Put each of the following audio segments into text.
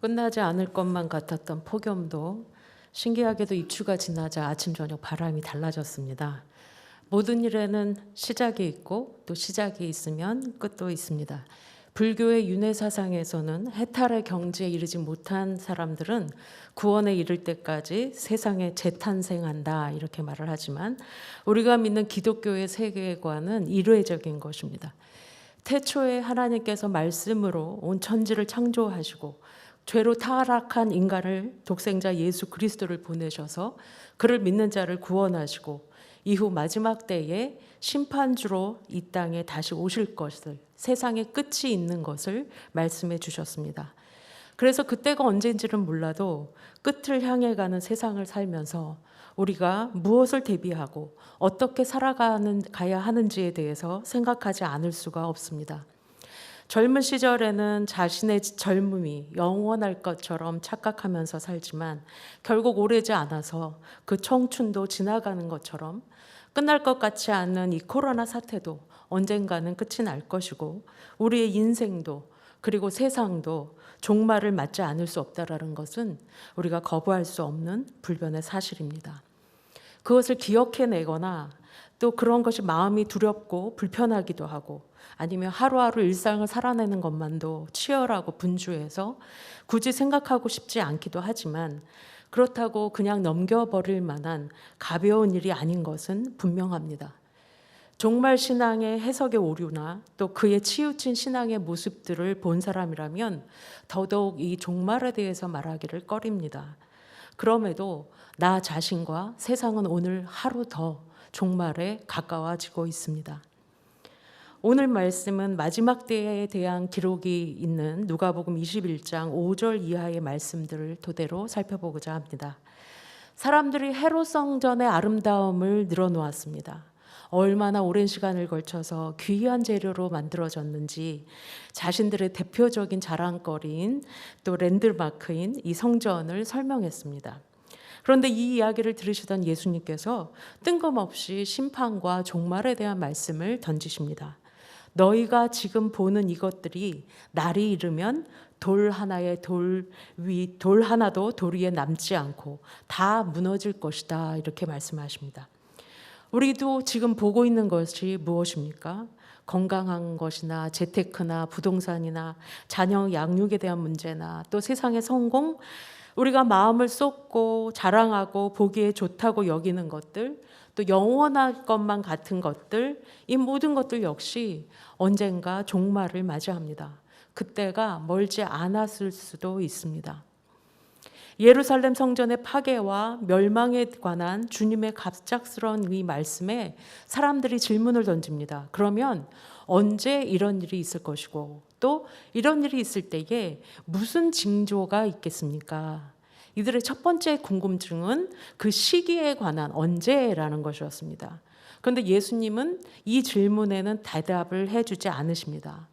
끝나지 않을 것만 같았던 폭염도 신기하게도 입추가 지나자 아침 저녁 바람이 달라졌습니다. 모든 일에는 시작이 있고 또 시작이 있으면 끝도 있습니다. 불교의 윤회 사상에서는 해탈의 경지에 이르지 못한 사람들은 구원에 이를 때까지 세상에 재탄생한다 이렇게 말을 하지만 우리가 믿는 기독교의 세계관은 일회적인 것입니다. 태초에 하나님께서 말씀으로 온 천지를 창조하시고 죄로 타락한 인간을 독생자 예수 그리스도를 보내셔서 그를 믿는 자를 구원하시고 이후 마지막 때에 심판주로 이 땅에 다시 오실 것을 세상의 끝이 있는 것을 말씀해 주셨습니다. 그래서 그때가 언제인지는 몰라도 끝을 향해 가는 세상을 살면서 우리가 무엇을 대비하고 어떻게 살아가는 가야 하는지에 대해서 생각하지 않을 수가 없습니다. 젊은 시절에는 자신의 젊음이 영원할 것처럼 착각하면서 살지만 결국 오래지 않아서 그 청춘도 지나가는 것처럼 끝날 것 같지 않은 이 코로나 사태도 언젠가는 끝이 날 것이고 우리의 인생도 그리고 세상도 종말을 맞지 않을 수 없다라는 것은 우리가 거부할 수 없는 불변의 사실입니다. 그것을 기억해내거나 또 그런 것이 마음이 두렵고 불편하기도 하고 아니면 하루하루 일상을 살아내는 것만도 치열하고 분주해서 굳이 생각하고 싶지 않기도 하지만 그렇다고 그냥 넘겨버릴 만한 가벼운 일이 아닌 것은 분명합니다. 종말 신앙의 해석의 오류나 또 그의 치우친 신앙의 모습들을 본 사람이라면 더더욱 이 종말에 대해서 말하기를 꺼립니다. 그럼에도 나 자신과 세상은 오늘 하루 더 종말에 가까워지고 있습니다. 오늘 말씀은 마지막 때에 대한 기록이 있는 누가복음 21장 5절 이하의 말씀들을 토대로 살펴보고자 합니다. 사람들이 헤롯 성전의 아름다움을 늘어놓았습니다. 얼마나 오랜 시간을 걸쳐서 귀한 재료로 만들어졌는지 자신들의 대표적인 자랑거리인 또 랜드마크인 이 성전을 설명했습니다. 그런데 이 이야기를 들으시던 예수님께서 뜬금없이 심판과 종말에 대한 말씀을 던지십니다. 너희가 지금 보는 이것들이 날이 이르면 돌 하나에 돌 위, 돌 하나도 돌 위에 남지 않고 다 무너질 것이다. 이렇게 말씀하십니다. 우리도 지금 보고 있는 것이 무엇입니까? 건강한 것이나 재테크나 부동산이나 자녀 양육에 대한 문제나 또 세상의 성공, 우리가 마음을 쏟고 자랑하고 보기에 좋다고 여기는 것들, 또 영원할 것만 같은 것들, 이 모든 것들 역시 언젠가 종말을 맞이합니다. 그때가 멀지 않았을 수도 있습니다. 예루살렘 성전의 파괴와 멸망에 관한 주님의 갑작스러운 이 말씀에 사람들이 질문을 던집니다. 그러면 언제 이런 일이 있을 것이고 또 이런 일이 있을 때에 무슨 징조가 있겠습니까? 이들의 첫 번째 궁금증은 그 시기에 관한 언제라는 것이었습니다. 그런데 예수님은 이 질문에는 대답을 해주지 않으십니다.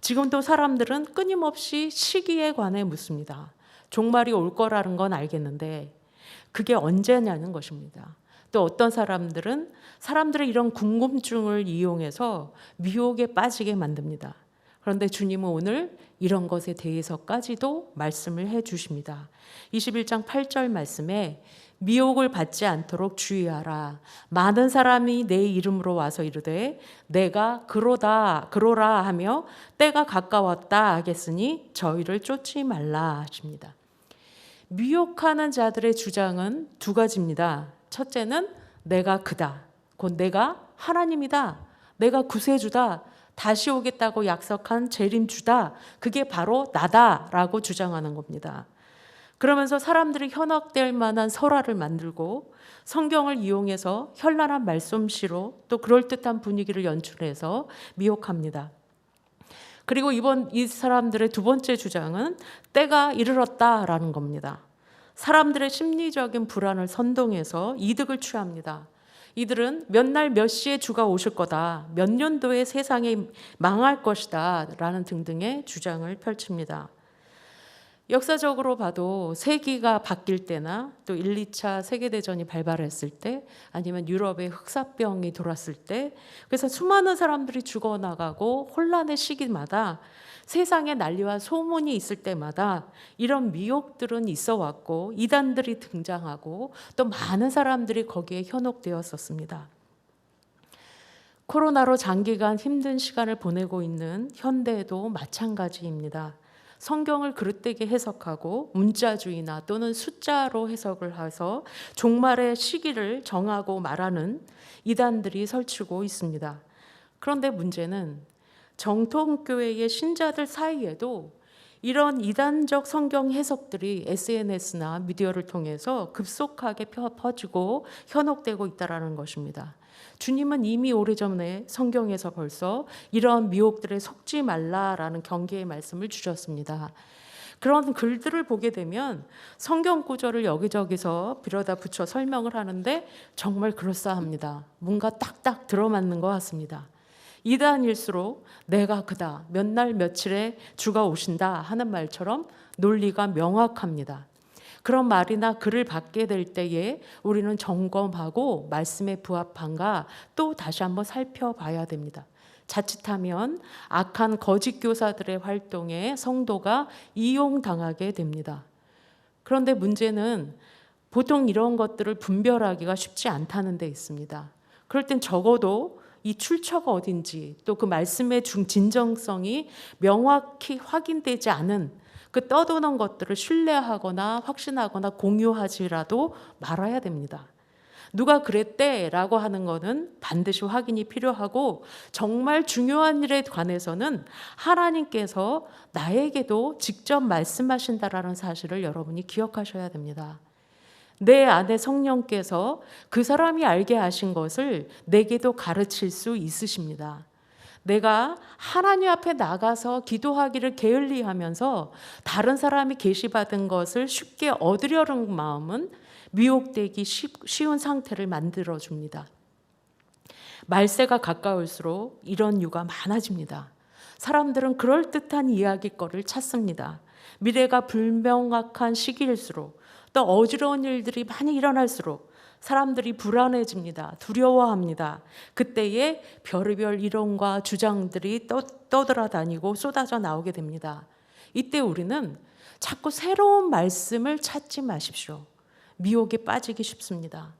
지금도 사람들은 끊임없이 시기에 관해 묻습니다. 종말이 올 거라는 건 알겠는데 그게 언제냐는 것입니다. 또 어떤 사람들은 사람들의 이런 궁금증을 이용해서 미혹에 빠지게 만듭니다. 그런데 주님은 오늘 이런 것에 대해서까지도 말씀을 해 주십니다. 21장 8절 말씀에 미혹을 받지 않도록 주의하라. 많은 사람이 내 이름으로 와서 이르되 내가 그로다 그로라 하며 때가 가까웠다 하겠으니 저희를 쫓지 말라 하십니다. 미혹하는 자들의 주장은 두 가지입니다. 첫째는 내가 그다. 곧 내가 하나님이다. 내가 구세주다. 다시 오겠다고 약속한 재림주다. 그게 바로 나다라고 주장하는 겁니다. 그러면서 사람들이 현혹될 만한 설화를 만들고 성경을 이용해서 현란한 말솜씨로 또 그럴듯한 분위기를 연출해서 미혹합니다. 그리고 이번 이 사람들의 두 번째 주장은 때가 이르렀다라는 겁니다. 사람들의 심리적인 불안을 선동해서 이득을 취합니다. 이들은 몇 날 몇 시에 주가 오실 거다, 몇 년도에 세상이 망할 것이다, 라는 등등의 주장을 펼칩니다. 역사적으로 봐도 세기가 바뀔 때나 또 1, 2차 세계대전이 발발했을 때 아니면 유럽의 흑사병이 돌았을 때 그래서 수많은 사람들이 죽어나가고 혼란의 시기마다 세상에 난리와 소문이 있을 때마다 이런 미혹들은 있어 왔고 이단들이 등장하고 또 많은 사람들이 거기에 현혹되었었습니다. 코로나로 장기간 힘든 시간을 보내고 있는 현대도 마찬가지입니다. 성경을 그릇되게 해석하고 문자주의나 또는 숫자로 해석을 해서 종말의 시기를 정하고 말하는 이단들이 설치고 있습니다. 그런데 문제는 정통교회의 신자들 사이에도 이런 이단적 성경 해석들이 SNS나 미디어를 통해서 급속하게 퍼지고 현혹되고 있다라는 것입니다. 주님은 이미 오래전에 성경에서 벌써 이런 미혹들에 속지 말라라는 경계의 말씀을 주셨습니다. 그런 글들을 보게 되면 성경 구절을 여기저기서 빌어다 붙여 설명을 하는데 정말 그럴싸합니다. 뭔가 딱딱 들어맞는 것 같습니다. 이단일수록 내가 그다 몇 날 며칠에 주가 오신다 하는 말처럼 논리가 명확합니다. 그런 말이나 글을 받게 될 때에 우리는 점검하고 말씀에 부합한가 또 다시 한번 살펴봐야 됩니다. 자칫하면 악한 거짓 교사들의 활동에 성도가 이용당하게 됩니다. 그런데 문제는 보통 이런 것들을 분별하기가 쉽지 않다는 데 있습니다. 그럴 땐 적어도 이 출처가 어딘지 또 그 말씀의 중 진정성이 명확히 확인되지 않은 그 떠도는 것들을 신뢰하거나 확신하거나 공유하지라도 말아야 됩니다. 누가 그랬대라고 하는 것은 반드시 확인이 필요하고 정말 중요한 일에 관해서는 하나님께서 나에게도 직접 말씀하신다라는 사실을 여러분이 기억하셔야 됩니다. 내 안에 성령께서 그 사람이 알게 하신 것을 내게도 가르칠 수 있으십니다. 내가 하나님 앞에 나가서 기도하기를 게을리 하면서 다른 사람이 계시받은 것을 쉽게 얻으려는 마음은 미혹되기 쉬운 상태를 만들어 줍니다. 말세가 가까울수록 이런 유가 많아집니다. 사람들은 그럴듯한 이야기거리를 찾습니다. 미래가 불명확한 시기일수록 또 어지러운 일들이 많이 일어날수록 사람들이 불안해집니다. 두려워합니다. 그때에 별의별 이론과 주장들이 떠, 떠돌아다니고 쏟아져 나오게 됩니다. 이때 우리는 자꾸 새로운 말씀을 찾지 마십시오. 미혹에 빠지기 쉽습니다.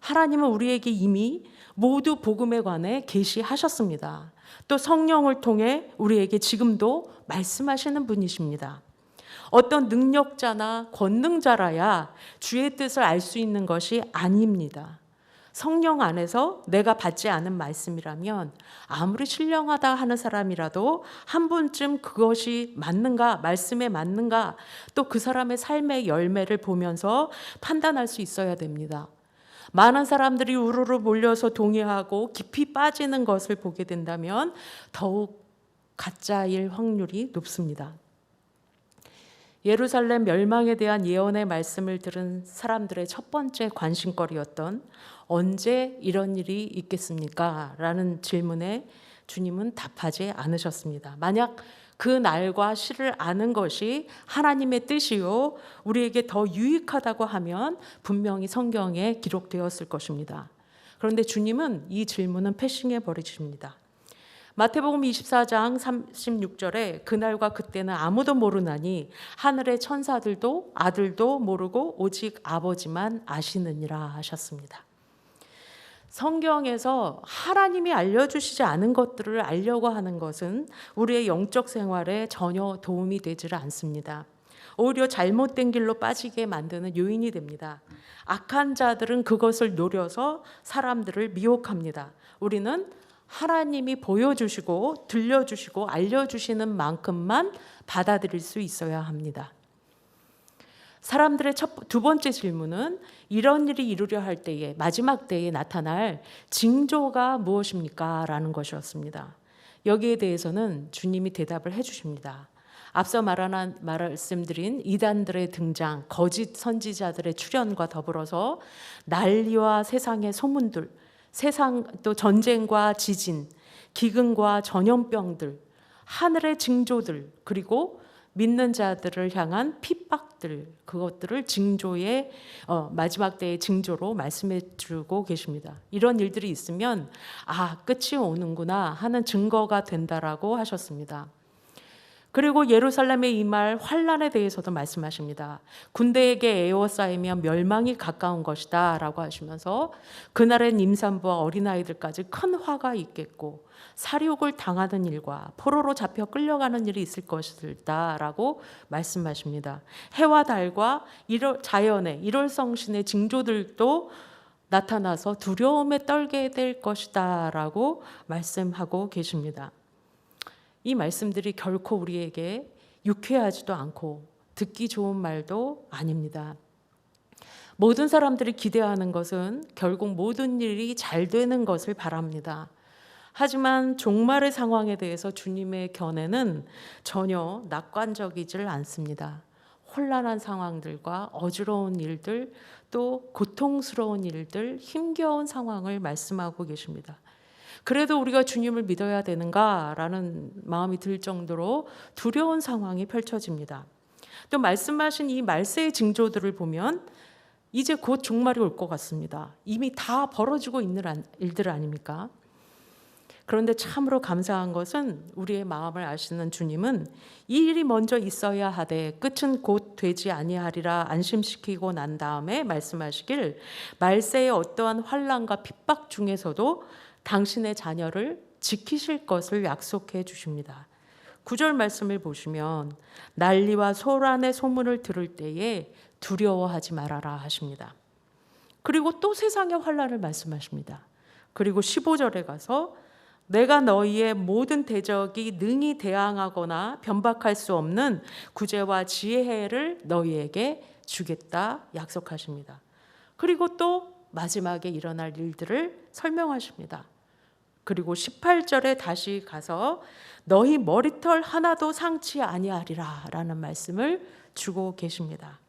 하나님은 우리에게 이미 모두 복음에 관해 계시하셨습니다. 또 성령을 통해 우리에게 지금도 말씀하시는 분이십니다. 어떤 능력자나 권능자라야 주의 뜻을 알 수 있는 것이 아닙니다. 성령 안에서 내가 받지 않은 말씀이라면 아무리 신령하다 하는 사람이라도 한 번쯤 그것이 맞는가, 말씀에 맞는가, 또 그 사람의 삶의 열매를 보면서 판단할 수 있어야 됩니다. 많은 사람들이 우르르 몰려서 동의하고 깊이 빠지는 것을 보게 된다면 더욱 가짜일 확률이 높습니다. 예루살렘 멸망에 대한 예언의 말씀을 들은 사람들의 첫 번째 관심거리였던 언제 이런 일이 있겠습니까? 라는 질문에 주님은 답하지 않으셨습니다. 만약 그 날과 시를 아는 것이 하나님의 뜻이요, 우리에게 더 유익하다고 하면 분명히 성경에 기록되었을 것입니다. 그런데 주님은 이 질문은 패싱해 버리십니다. 마태복음 24장 36절에 그날과 그때는 아무도 모르나니 하늘의 천사들도 아들도 모르고 오직 아버지만 아시느니라 하셨습니다. 성경에서 하나님이 알려주시지 않은 것들을 알려고 하는 것은 우리의 영적 생활에 전혀 도움이 되지를 않습니다. 오히려 잘못된 길로 빠지게 만드는 요인이 됩니다. 악한 자들은 그것을 노려서 사람들을 미혹합니다. 우리는 하나님이 보여주시고 들려주시고 알려주시는 만큼만 받아들일 수 있어야 합니다. 사람들의 첫, 두 번째 질문은 이런 일이 이루려 할 때에 마지막 때에 나타날 징조가 무엇입니까? 라는 것이었습니다. 여기에 대해서는 주님이 대답을 해주십니다. 앞서 말한 말씀드린 이단들의 등장, 거짓 선지자들의 출현과 더불어서 난리와 세상의 소문들, 세상 또 전쟁과 지진, 기근과 전염병들, 하늘의 징조들, 그리고 믿는 자들을 향한 핍박들 그것들을 징조의 어, 마지막 때의 징조로 말씀해 주고 계십니다. 이런 일들이 있으면 아 끝이 오는구나 하는 증거가 된다라고 하셨습니다. 그리고 예루살렘에 임할 환란에 대해서도 말씀하십니다. 군대에게 에워싸이면 멸망이 가까운 것이다 라고 하시면서 그날엔 임산부와 어린아이들까지 큰 화가 있겠고 사륙을 당하는 일과 포로로 잡혀 끌려가는 일이 있을 것이다 라고 말씀하십니다. 해와 달과 자연의 일월성신의 징조들도 나타나서 두려움에 떨게 될 것이다 라고 말씀하고 계십니다. 이 말씀들이 결코 우리에게 유쾌하지도 않고 듣기 좋은 말도 아닙니다. 모든 사람들이 기대하는 것은 결국 모든 일이 잘 되는 것을 바랍니다. 하지만 종말의 상황에 대해서 주님의 견해는 전혀 낙관적이질 않습니다. 혼란한 상황들과 어지러운 일들, 또 고통스러운 일들, 힘겨운 상황을 말씀하고 계십니다. 그래도 우리가 주님을 믿어야 되는가라는 마음이 들 정도로 두려운 상황이 펼쳐집니다. 또 말씀하신 이 말세의 징조들을 보면 이제 곧 종말이 올 것 같습니다. 이미 다 벌어지고 있는 일들 아닙니까? 그런데 참으로 감사한 것은 우리의 마음을 아시는 주님은 이 일이 먼저 있어야 하되 끝은 곧 되지 아니하리라 안심시키고 난 다음에 말씀하시길 말세의 어떠한 환란과 핍박 중에서도 당신의 자녀를 지키실 것을 약속해 주십니다. 구절 말씀을 보시면 난리와 소란의 소문을 들을 때에 두려워하지 말아라 하십니다. 그리고 또 세상의 환란을 말씀하십니다. 그리고 15절에 가서 내가 너희의 모든 대적이 능히 대항하거나 변박할 수 없는 구제와 지혜를 너희에게 주겠다 약속하십니다. 그리고 또 마지막에 일어날 일들을 설명하십니다. 그리고 18절에 다시 가서 너희 머리털 하나도 상치 아니하리라라는 말씀을 주고 계십니다.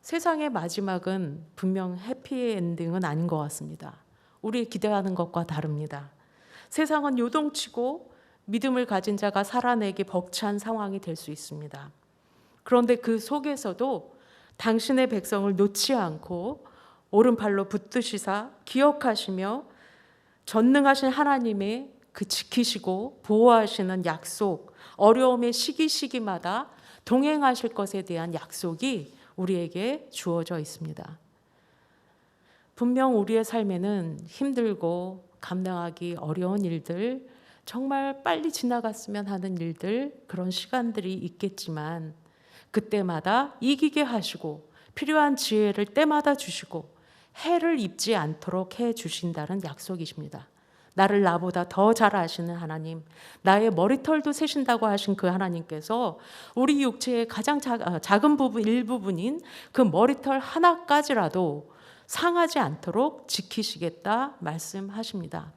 세상의 마지막은 분명 해피 엔딩은 아닌 것 같습니다. 우리 기대하는 것과 다릅니다. 세상은 요동치고 믿음을 가진 자가 살아내기 벅찬 상황이 될 수 있습니다. 그런데 그 속에서도 당신의 백성을 놓지 않고 오른팔로 붙드시사 기억하시며 전능하신 하나님의 그 지키시고 보호하시는 약속, 어려움의 시기 시기마다 동행하실 것에 대한 약속이 우리에게 주어져 있습니다. 분명 우리의 삶에는 힘들고 감당하기 어려운 일들, 정말 빨리 지나갔으면 하는 일들, 그런 시간들이 있겠지만 그때마다 이기게 하시고 필요한 지혜를 때마다 주시고 해를 입지 않도록 해 주신다는 약속이십니다. 나를 나보다 더 잘 아시는 하나님, 나의 머리털도 세신다고 하신 그 하나님께서 우리 육체의 가장 아, 작은 부분, 일부분인 그 머리털 하나까지라도 상하지 않도록 지키시겠다 말씀하십니다.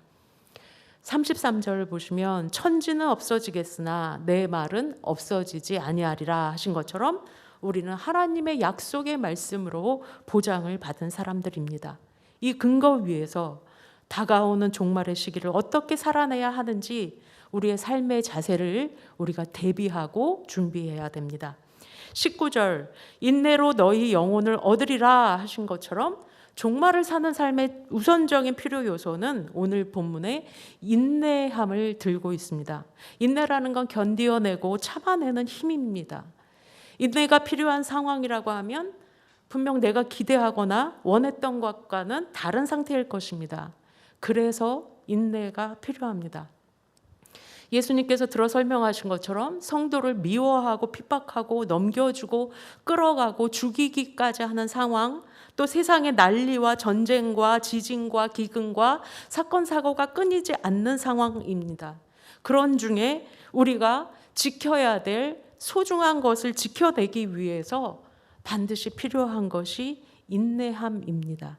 33절 보시면 천지는 없어지겠으나 내 말은 없어지지 아니하리라 하신 것처럼 우리는 하나님의 약속의 말씀으로 보장을 받은 사람들입니다. 이 근거 위에서 다가오는 종말의 시기를 어떻게 살아내야 하는지 우리의 삶의 자세를 우리가 대비하고 준비해야 됩니다. 19절 인내로 너희 영혼을 얻으리라 하신 것처럼 종말을 사는 삶의 우선적인 필요 요소는 오늘 본문에 인내함을 들고 있습니다. 인내라는 건 견디어내고 참아내는 힘입니다. 인내가 필요한 상황이라고 하면 분명 내가 기대하거나 원했던 것과는 다른 상태일 것입니다. 그래서 인내가 필요합니다. 예수님께서 들어 설명하신 것처럼 성도를 미워하고 핍박하고 넘겨주고 끌어가고 죽이기까지 하는 상황, 또 세상의 난리와 전쟁과 지진과 기근과 사건 사고가 끊이지 않는 상황입니다. 그런 중에 우리가 지켜야 될 소중한 것을 지켜내기 위해서 반드시 필요한 것이 인내함입니다.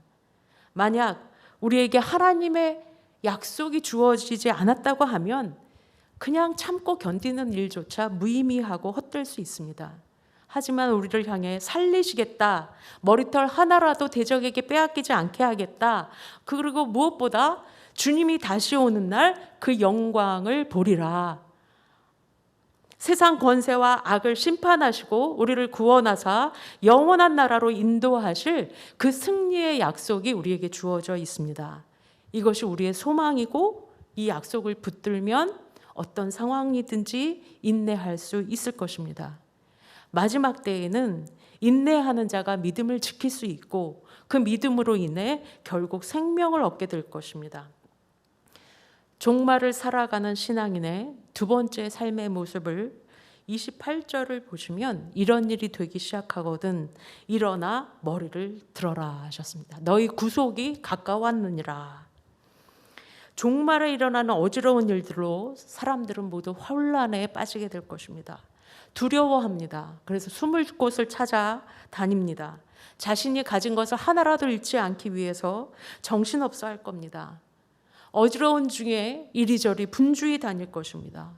만약 우리에게 하나님의 약속이 주어지지 않았다고 하면 그냥 참고 견디는 일조차 무의미하고 헛될 수 있습니다. 하지만 우리를 향해 살리시겠다. 머리털 하나라도 대적에게 빼앗기지 않게 하겠다. 그리고 무엇보다 주님이 다시 오는 날 그 영광을 보리라. 세상 권세와 악을 심판하시고 우리를 구원하사 영원한 나라로 인도하실 그 승리의 약속이 우리에게 주어져 있습니다. 이것이 우리의 소망이고 이 약속을 붙들면 어떤 상황이든지 인내할 수 있을 것입니다. 마지막 때에는 인내하는 자가 믿음을 지킬 수 있고 그 믿음으로 인해 결국 생명을 얻게 될 것입니다. 종말을 살아가는 신앙인의 두 번째 삶의 모습을 28절을 보시면 이런 일이 되기 시작하거든 일어나 머리를 들어라 하셨습니다. 너희 구속이 가까웠느니라. 종말에 일어나는 어지러운 일들로 사람들은 모두 혼란에 빠지게 될 것입니다. 두려워합니다. 그래서 숨을 곳을 찾아 다닙니다. 자신이 가진 것을 하나라도 잃지 않기 위해서 정신없어 할 겁니다. 어지러운 중에 이리저리 분주히 다닐 것입니다.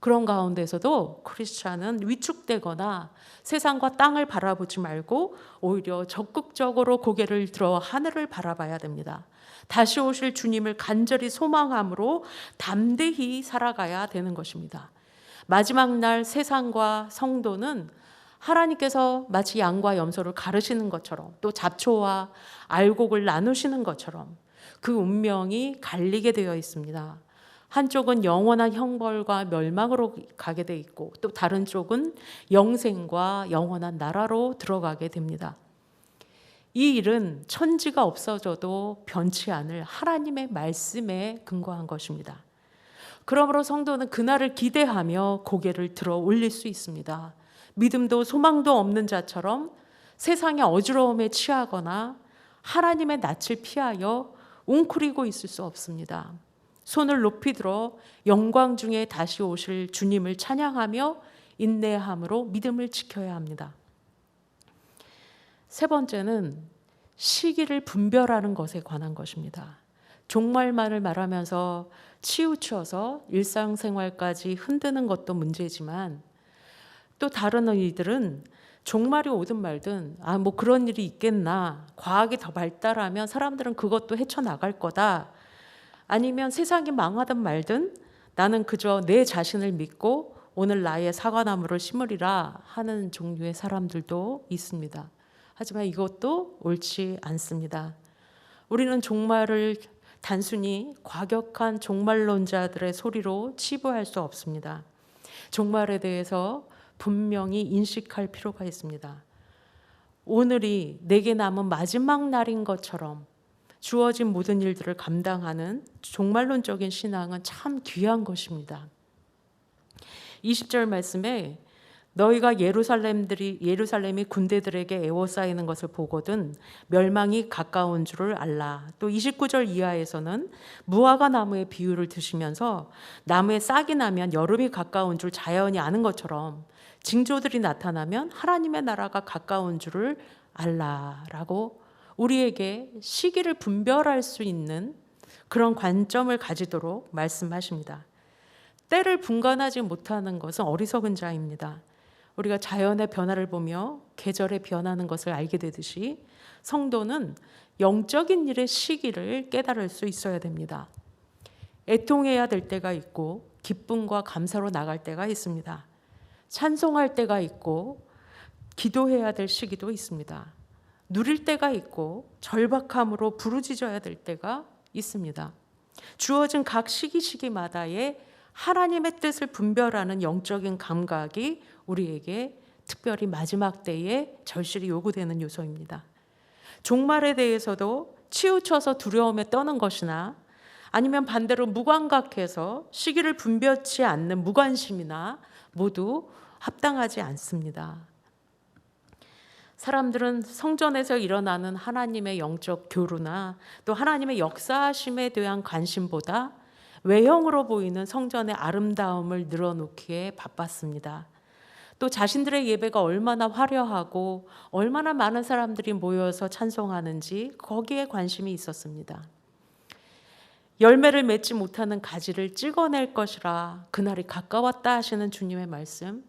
그런 가운데서도 크리스찬은 위축되거나 세상과 땅을 바라보지 말고 오히려 적극적으로 고개를 들어 하늘을 바라봐야 됩니다. 다시 오실 주님을 간절히 소망함으로 담대히 살아가야 되는 것입니다. 마지막 날 세상과 성도는 하나님께서 마치 양과 염소를 가르시는 것처럼 또 잡초와 알곡을 나누시는 것처럼 그 운명이 갈리게 되어 있습니다. 한쪽은 영원한 형벌과 멸망으로 가게 돼 있고 또 다른 쪽은 영생과 영원한 나라로 들어가게 됩니다. 이 일은 천지가 없어져도 변치 않을 하나님의 말씀에 근거한 것입니다. 그러므로 성도는 그날을 기대하며 고개를 들어 올릴 수 있습니다. 믿음도 소망도 없는 자처럼 세상의 어지러움에 취하거나 하나님의 낯을 피하여 웅크리고 있을 수 없습니다. 손을 높이 들어 영광 중에 다시 오실 주님을 찬양하며 인내함으로 믿음을 지켜야 합니다. 세 번째는 시기를 분별하는 것에 관한 것입니다. 종말만을 말하면서 치우쳐서 일상생활까지 흔드는 것도 문제지만 또 다른 이들은 종말이 오든 말든 아 뭐 그런 일이 있겠나 과학이 더 발달하면 사람들은 그것도 헤쳐나갈 거다 아니면 세상이 망하든 말든 나는 그저 내 자신을 믿고 오늘 나의 사과나무를 심으리라 하는 종류의 사람들도 있습니다. 하지만 이것도 옳지 않습니다. 우리는 종말을 단순히 과격한 종말론자들의 소리로 치부할 수 없습니다. 종말에 대해서 분명히 인식할 필요가 있습니다. 오늘이 내게 남은 마지막 날인 것처럼 주어진 모든 일들을 감당하는 종말론적인 신앙은 참 귀한 것입니다. 20절 말씀에 너희가 예루살렘들이 예루살렘이 군대들에게 애워싸이는 것을 보거든 멸망이 가까운 줄을 알라. 또 29절 이하에서는 무화과 나무의 비유를 드시면서 나무에 싹이 나면 여름이 가까운 줄 자연이 아는 것처럼 징조들이 나타나면 하나님의 나라가 가까운 줄을 알라라고 우리에게 시기를 분별할 수 있는 그런 관점을 가지도록 말씀하십니다. 때를 분간하지 못하는 것은 어리석은 자입니다. 우리가 자연의 변화를 보며 계절의 변하는 것을 알게 되듯이 성도는 영적인 일의 시기를 깨달을 수 있어야 됩니다. 애통해야 될 때가 있고 기쁨과 감사로 나갈 때가 있습니다. 찬송할 때가 있고 기도해야 될 시기도 있습니다. 누릴 때가 있고 절박함으로 부르짖어야 될 때가 있습니다. 주어진 각 시기 시기마다의 하나님의 뜻을 분별하는 영적인 감각이 우리에게 특별히 마지막 때에 절실히 요구되는 요소입니다. 종말에 대해서도 치우쳐서 두려움에 떠는 것이나 아니면 반대로 무감각해서 시기를 분별치 않는 무관심이나 모두 합당하지 않습니다. 사람들은 성전에서 일어나는 하나님의 영적 교류나 또 하나님의 역사하심에 대한 관심보다 외형으로 보이는 성전의 아름다움을 늘어놓기에 바빴습니다. 또 자신들의 예배가 얼마나 화려하고 얼마나 많은 사람들이 모여서 찬송하는지 거기에 관심이 있었습니다. 열매를 맺지 못하는 가지를 찍어낼 것이라 그날이 가까웠다 하시는 주님의 말씀.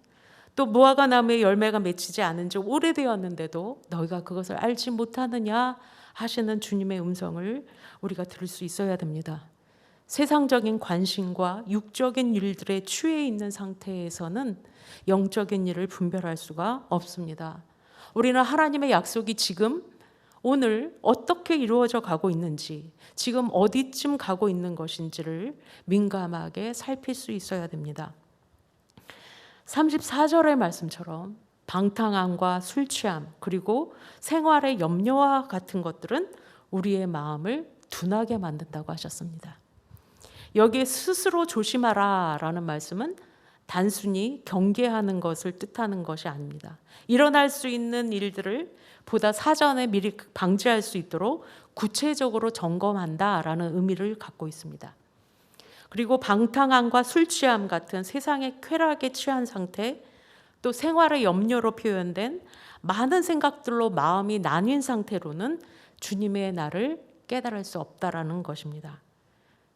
또 무화과 나무에 열매가 맺히지 않은 지 오래되었는데도 너희가 그것을 알지 못하느냐 하시는 주님의 음성을 우리가 들을 수 있어야 됩니다. 세상적인 관심과 육적인 일들에 취해 있는 상태에서는 영적인 일을 분별할 수가 없습니다. 우리는 하나님의 약속이 지금 오늘 어떻게 이루어져 가고 있는지, 지금 어디쯤 가고 있는 것인지를 민감하게 살필 수 있어야 됩니다. 34절의 말씀처럼 방탕함과 술 취함, 그리고 생활의 염려와 같은 것들은 우리의 마음을 둔하게 만든다고 하셨습니다. 여기에 스스로 조심하라 라는 말씀은 단순히 경계하는 것을 뜻하는 것이 아닙니다. 일어날 수 있는 일들을 보다 사전에 미리 방지할 수 있도록 구체적으로 점검한다라는 의미를 갖고 있습니다. 그리고 방탕함과 술 취함 같은 세상의 쾌락에 취한 상태, 또 생활의 염려로 표현된 많은 생각들로 마음이 나뉜 상태로는 주님의 날을 깨달을 수 없다라는 것입니다.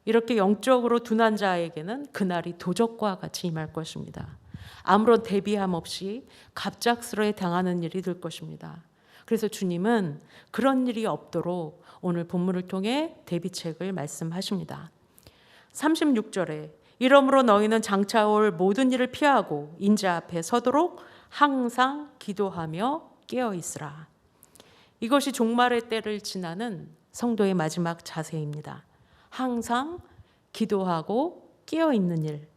이렇게 영적으로 둔한 자에게는 그날이 도적과 같이 임할 것입니다. 아무런 대비함 없이 갑작스레 당하는 일이 될 것입니다. 그래서 주님은 그런 일이 없도록 오늘 본문을 통해 대비책을 말씀하십니다. 36절에 이러므로 너희는 장차 올 모든 일을 피하고 인자 앞에 서도록 항상 기도하며 깨어 있으라. 이것이 종말의 때를 지나는 성도의 마지막 자세입니다. 항상 기도하고 깨어 있는 일.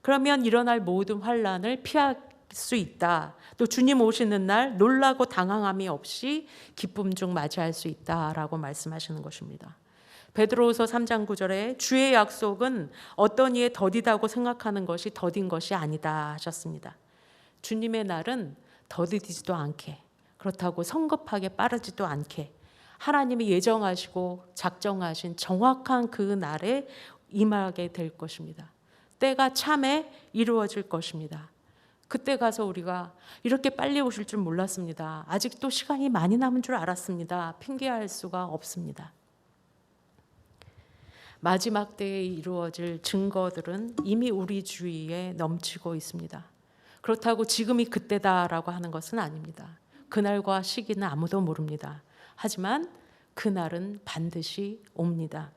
그러면 일어날 모든 환란을 피할 수 있다. 또 주님 오시는 날 놀라고 당황함이 없이 기쁨 중 맞이할 수 있다라고 말씀하시는 것입니다. 베드로후서 3장 9절에 주의 약속은 어떤 이에 더디다고 생각하는 것이 더딘 것이 아니다 하셨습니다. 주님의 날은 더디지도 않게 그렇다고 성급하게 빠르지도 않게 하나님이 예정하시고 작정하신 정확한 그 날에 임하게 될 것입니다. 때가 참에 이루어질 것입니다. 그때 가서 우리가 이렇게 빨리 오실 줄 몰랐습니다. 아직도 시간이 많이 남은 줄 알았습니다. 핑계할 수가 없습니다. 마지막 때에 이루어질 증거들은 이미 우리 주위에 넘치고 있습니다. 그렇다고 지금이 그때다라고 하는 것은 아닙니다. 그날과 시기는 아무도 모릅니다. 하지만 그날은 반드시 옵니다.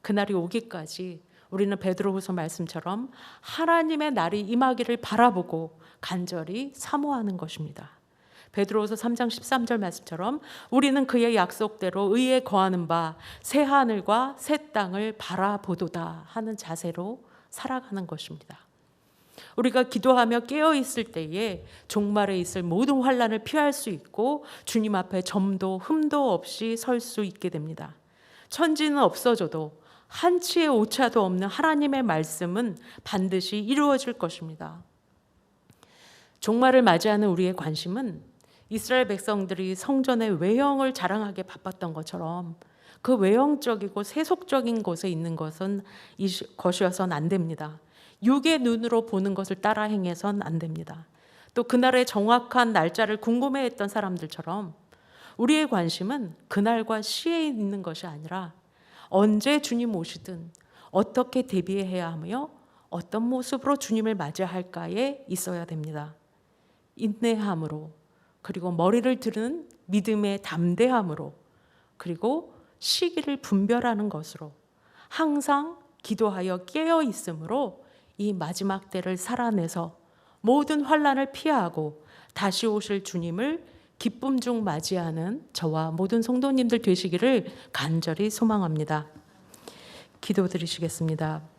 그날이 오기까지 우리는 베드로후서 말씀처럼 하나님의 날이 임하기를 바라보고 간절히 사모하는 것입니다. 베드로후서 3장 13절 말씀처럼 우리는 그의 약속대로 의에 거하는 바 새 하늘과 새 땅을 바라보도다 하는 자세로 살아가는 것입니다. 우리가 기도하며 깨어 있을 때에 종말에 있을 모든 환란을 피할 수 있고 주님 앞에 점도 흠도 없이 설 수 있게 됩니다. 천지는 없어져도 한치의 오차도 없는 하나님의 말씀은 반드시 이루어질 것입니다. 종말을 맞이하는 우리의 관심은 이스라엘 백성들이 성전의 외형을 자랑하게 바빴던 것처럼 그 외형적이고 세속적인 곳에 있는 것은 것이어서는 안 됩니다. 육의 눈으로 보는 것을 따라 행해선 안 됩니다. 또 그날의 정확한 날짜를 궁금해했던 사람들처럼 우리의 관심은 그날과 시에 있는 것이 아니라 언제 주님 오시든 어떻게 대비해야 하며 어떤 모습으로 주님을 맞이할까에 있어야 됩니다. 인내함으로 그리고 머리를 들은 믿음의 담대함으로 그리고 시기를 분별하는 것으로 항상 기도하여 깨어 있으므로 이 마지막 때를 살아내서 모든 환란을 피하고 다시 오실 주님을 기쁨 중 맞이하는 저와 모든 성도님들 되시기를 간절히 소망합니다. 기도 드리시겠습니다.